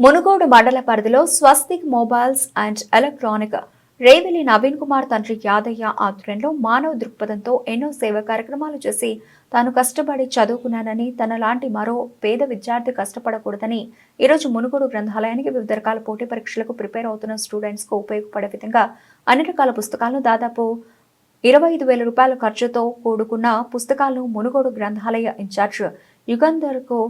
మునుగోడు మండల పరిధిలో Swastik mobiles and electronic. Reveli Naveen Kumar తండ్రి యాదయ్య ఆధ్వర్యంలో మానవ దృక్పథంతో ఎన్నో సేవా కార్యక్రమాలు చేసి తాను కష్టపడి చదువుకున్నానని తన లాంటి మరో పేద విద్యార్థి కష్టపడకూడదని ఈరోజు మునుగోడు గ్రంథాలయానికి వివిధ రకాల పోటీ పరీక్షలకు ప్రిపేర్ అవుతున్న స్టూడెంట్స్కు ఉపయోగపడే విధంగా అన్ని రకాల పుస్తకాలను దాదాపు ఇరవై ఐదు వేల రూపాయల ఖర్చుతో కూడుకున్న పుస్తకాలను మునుగోడు గ్రంథాలయ ఇన్ఛార్జ్ యుగంధర్కు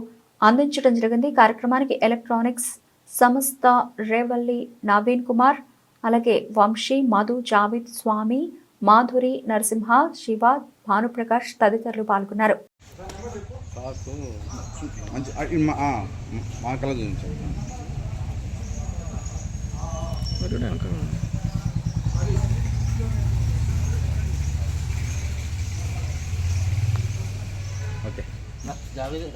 అందించడం జరిగింది. కార్యక్రమానికి ఎలక్ట్రానిక్స్ సంస్థ రేవల్లి నవీన్ కుమార్ అలాగే వంశీ మధు జావిద్ స్వామి మాధురి నరసింహ శివ భానుప్రకాష్ తదితరులు పాల్గొన్నారు. మా జావేద్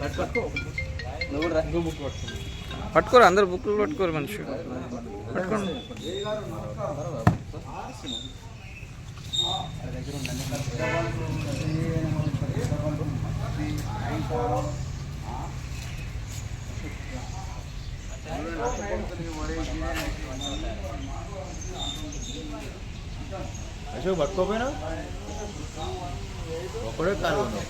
పట్టుకో నువ్వు బుక్ పట్టుకోరు అందరు బుక్లు పట్టుకోరు మనిషి పట్టుకోండి. ಹಸಿವು ಬಟ್ಕೋಬೇನು ಒಬ್ಬರೇ ಕಾಲುವನು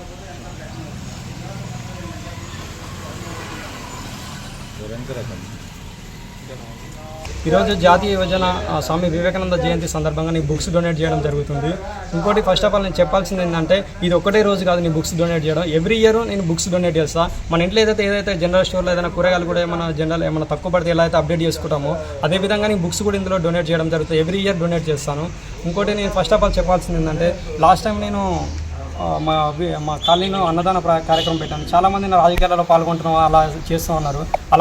ಭಯಂಕರ ಕಂಡು ఈరోజు జాతీయ యువజన స్వామి వివేకానంద జయంతి సందర్భంగా నీ బుక్స్ డొనేట్ చేయడం జరుగుతుంది. ఇంకోటి ఫస్ట్ ఆఫ్ ఆల్ నేను చెప్పాల్సింది ఏంటంటే ఇది ఒకటే రోజు కాదు నీ బుక్స్ డొనేట్ చేయడం. ఎవ్రీ ఇయర్ నేను బుక్స్ డొనేట్ చేస్తా. మన ఇంట్లో ఏదైతే ఏదైతే జనరల్ స్టోర్లో ఏదైనా కూరగాయలు కూడా ఏమైనా జనరల్ ఏమైనా తక్కువ పడితే ఎలా అయితే అప్డేట్ చేసుకుంటామో అదే విధంగా నేను బుక్స్ కూడా ఇందులో డొనేట్ చేయడం జరుగుతుంది. ఎవ్రీ ఇయర్ డొనేట్ చేస్తాను. ఇంకోటి నేను ఫస్ట్ ఆఫ్ ఆల్ చెప్పాల్సింది ఏంటంటే లాస్ట్ టైం నేను మా మా కాలనీలో అన్నదాన ప్ర- కార్యక్రమం పెట్టాను. చాలామంది రాజకీయాల్లో రాజకీయాలలో పాల్గొంటున్నాం అలా చేస్తూ ఉన్నారు. అలా